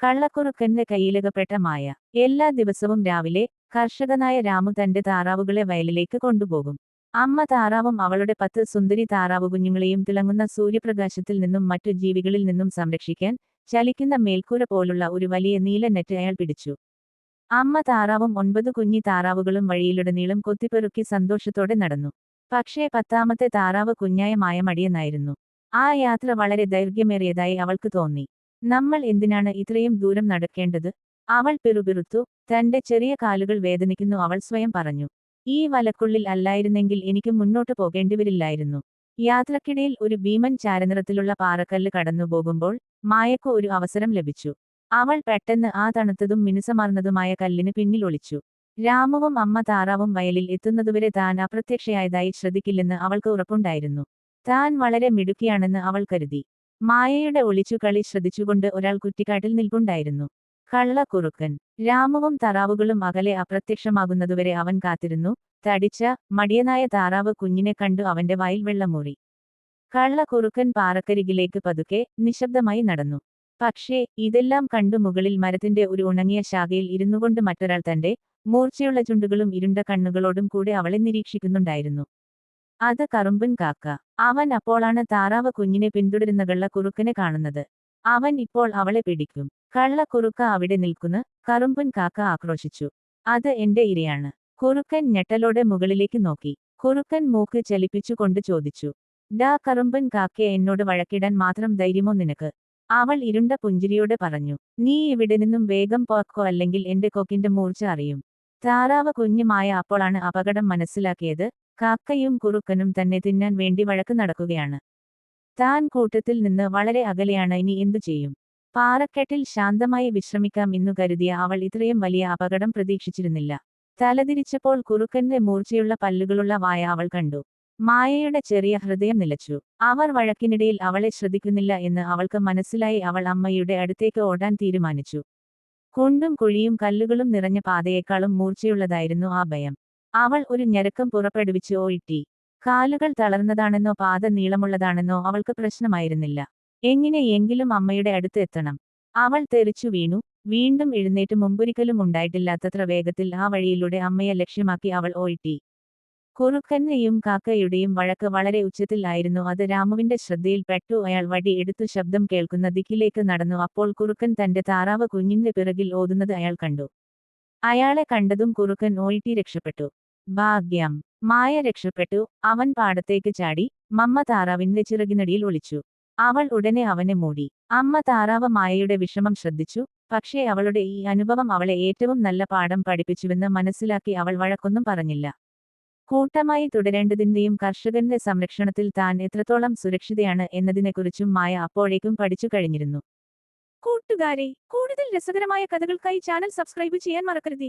കള്ളക്കുറുക്കന്റെ കയ്യിലകപ്പെട്ട മായ. എല്ലാ ദിവസവും രാവിലെ കർഷകനായ രാമു തന്റെ താറാവുകളെ വയലിലേക്ക് കൊണ്ടുപോകും. അമ്മ താറാവും അവളുടെ പത്ത് സുന്ദരി താറാവ് കുഞ്ഞുങ്ങളെയും തിളങ്ങുന്ന സൂര്യപ്രകാശത്തിൽ നിന്നും മറ്റു ജീവികളിൽ നിന്നും സംരക്ഷിക്കാൻ ചലിക്കുന്ന മേൽക്കൂര പോലുള്ള ഒരു വലിയ നീല നെറ്റ് അയാൾ പിടിച്ചു. അമ്മ താറാവും ഒൻപത് കുഞ്ഞി താറാവുകളും വഴിയിലുടനീളം കൊത്തിപ്പെറുക്കി സന്തോഷത്തോടെ നടന്നു. പക്ഷേ പത്താമത്തെ താറാവ് കുഞ്ഞായ മായ മടിയെന്നായിരുന്നു. ആ യാത്ര വളരെ ദൈർഘ്യമേറിയതായി അവൾക്ക് തോന്നി. നമ്മൾ എന്തിനാണ് ഇത്രയും ദൂരം നടക്കേണ്ടത്? അവൾ പിറുപിറുത്തു തന്റെ ചെറിയ കാലുകൾ വേദനിക്കുന്നു അവൾ സ്വയം പറഞ്ഞു. ഈ വലക്കുള്ളിൽ അല്ലായിരുന്നെങ്കിൽ എനിക്ക് മുന്നോട്ട് പോകേണ്ടിവരില്ലായിരുന്നു. യാത്രക്കിടയിൽ ഒരു ഭീമൻ ചാരനിറത്തിലുള്ള പാറക്കല്ല് കടന്നുപോകുമ്പോൾ മായക്ക് ഒരു അവസരം ലഭിച്ചു. അവൾ പെട്ടെന്ന് ആ തണുത്തതും മിനുസമാർന്നതുമായ കല്ലിന് പിന്നിൽ ഒളിച്ചു. രാമുവും അമ്മ താറാവും വയലിൽ എത്തുന്നതുവരെ താൻ അപ്രത്യക്ഷയായതായി ശ്രദ്ധിക്കില്ലെന്ന് അവൾക്ക് ഉറപ്പുണ്ടായിരുന്നു. താൻ വളരെ മിടുക്കിയാണെന്ന് അവൾ കരുതി. മായയുടെ ഒളിച്ചുകളി ശ്രദ്ധിച്ചുകൊണ്ട് ഒരാൾ കുറ്റിക്കാട്ടിൽ നിൽപ്പുണ്ടായിരുന്നു. കള്ളക്കുറുക്കൻ രാമവും താറാവുകളും അകലെ അപ്രത്യക്ഷമാകുന്നതുവരെ അവൻ കാത്തിരുന്നു. തടിച്ച മടിയനായ താറാവ് കുഞ്ഞിനെ കണ്ടു അവന്റെ വായിൽ വെള്ളമൂറി. കള്ളക്കുറുക്കൻ പാറക്കരികിലേക്ക് പതുക്കെ നിശബ്ദമായി നടന്നു. പക്ഷേ ഇതെല്ലാം കണ്ടു മുകളിൽ മരത്തിന്റെ ഒരു ഉണങ്ങിയ ശാഖയിൽ ഇരുന്നുകൊണ്ട് മറ്റൊരാൾ തന്റെ മൂർച്ചയുള്ള ചുണ്ടുകളും ഇരുണ്ട കണ്ണുകളോടും കൂടെ അവളെ നിരീക്ഷിക്കുന്നുണ്ടായിരുന്നു. അത് കറുമ്പൻ കാക്ക. അവൻ അപ്പോളാണ് താറാവ് കുഞ്ഞിനെ പിന്തുടരുന്ന വെള്ളക്കുറുക്കനെ കാണുന്നത്. അവൻ ഇപ്പോൾ അവളെ പിടിക്കും. കള്ളക്കുറുക്ക അവിടെ നിൽക്കുന്ന. കറുമ്പൻ കാക്ക ആക്രോശിച്ചു. അത് എന്റെ ഇരയാണ്. കുറുക്കൻ ഞെട്ടലോടെ മുകളിലേക്ക് നോക്കി. കുറുക്കൻ മൂക്ക് ചലിപ്പിച്ചുകൊണ്ട് ചോദിച്ചു. ഡാ കറുമ്പൻ കാക്കെ എന്നോട് വഴക്കിടാൻ മാത്രം ധൈര്യമോ നിനക്ക്? അവൾ ഇരുണ്ട പുഞ്ചിരിയോടെ പറഞ്ഞു. നീ ഇവിടെ നിന്നും വേഗം പോക്കോ അല്ലെങ്കിൽ എന്റെ കൊക്കിന്റെ മൂർച്ച അറിയും. താറാവ് കുഞ്ഞുമായ അപ്പോളാണ് അപകടം മനസ്സിലാക്കിയത്. കാക്കയും കുറുക്കനും തന്നെ തിന്നാൻ വേണ്ടി വഴക്ക് നടക്കുകയാണ്. താൻ കൂട്ടത്തിൽ നിന്ന് വളരെ അകലെയാണ് ഇനി എന്തു ചെയ്യും? പാറക്കെട്ടിൽ ശാന്തമായി വിശ്രമിക്കാം എന്നു കരുതിയ അവൾ ഇത്രയും വലിയ അപകടം പ്രതീക്ഷിച്ചിരുന്നില്ല. തലതിരിച്ചപ്പോൾ കുറുക്കന്റെ മൂർച്ചയുള്ള പല്ലുകളുള്ള വായ അവൾ കണ്ടു. മായയുടെ ചെറിയ ഹൃദയം നിലച്ചു. അവർ വഴക്കിനിടയിൽ അവളെ ശ്രദ്ധിക്കുന്നില്ല എന്ന് അവൾക്ക് മനസ്സിലായി അവൾ അമ്മയുടെ അടുത്തേക്ക് ഓടാൻ തീരുമാനിച്ചു. കുണ്ടും കുഴിയും കല്ലുകളും നിറഞ്ഞ പാതയേക്കാളും മൂർച്ചയുള്ളതായിരുന്നു ആ ഭയം. അവൾ ഒരു ഞരക്കം പുറപ്പെടുവിച്ച് ഓയിട്ടി കാലുകൾ തളർന്നതാണെന്നോ പാത നീളമുള്ളതാണെന്നോ അവൾക്ക് പ്രശ്നമായിരുന്നില്ല. എങ്ങനെയെങ്കിലും അമ്മയുടെ അടുത്ത് എത്തണം. അവൾ തെറിച്ചു വീണു. വീണ്ടും എഴുന്നേറ്റ് മുമ്പൊരിക്കലും ഉണ്ടായിട്ടില്ലാത്തത്ര വേഗത്തിൽ ആ വഴിയിലൂടെ അമ്മയെ ലക്ഷ്യമാക്കി അവൾ ഓയിട്ടി കുറുക്കന്റെയും കാക്കയുടെയും വഴക്ക് വളരെ ഉച്ചത്തിലായിരുന്നു അത് രാമുവിന്റെ ശ്രദ്ധയിൽപ്പെട്ടു അയാൾ വടി എടുത്തു ശബ്ദം കേൾക്കുന്ന ദിക്കിലേക്ക് നടന്നു. അപ്പോൾ കുറുക്കൻ തന്റെ താറാവ് കുഞ്ഞിന്റെ പിറകിൽ ഓതുന്നത് അയാൾ കണ്ടു. അയാളെ കണ്ടതും കുറുക്കൻ ഓയിട്ടി രക്ഷപ്പെട്ടു. ഭാഗ്യം. മായ രക്ഷപ്പെട്ടു. അവൻ പാടത്തേക്ക് ചാടി. മമ്മ താറാവിന്റെ ചിറകിനടിയിൽ ഒളിച്ചു. അവൾ ഉടനെ അവനെ മൂടി. അമ്മ താറാവ് മായയുടെ വിഷമം ശ്രദ്ധിച്ചു. പക്ഷേ അവളുടെ ഈ അനുഭവം അവളെ ഏറ്റവും നല്ല പാഠം പഠിപ്പിച്ചുവെന്ന് മനസ്സിലാക്കി അവൾ വഴക്കൊന്നും പറഞ്ഞില്ല. കൂട്ടമായി തുടരേണ്ടതിന്റെയും കർഷകന്റെ സംരക്ഷണത്തിൽ താൻ എത്രത്തോളം സുരക്ഷിതയാണ് എന്നതിനെക്കുറിച്ചും മായ അപ്പോഴേക്കും പഠിച്ചു കഴിഞ്ഞിരുന്നു. കൂട്ടുകാരെ കൂടുതൽ രസകരമായ കഥകൾക്കായി ചാനൽ സബ്സ്ക്രൈബ് ചെയ്യാൻ മറക്കരുതേ.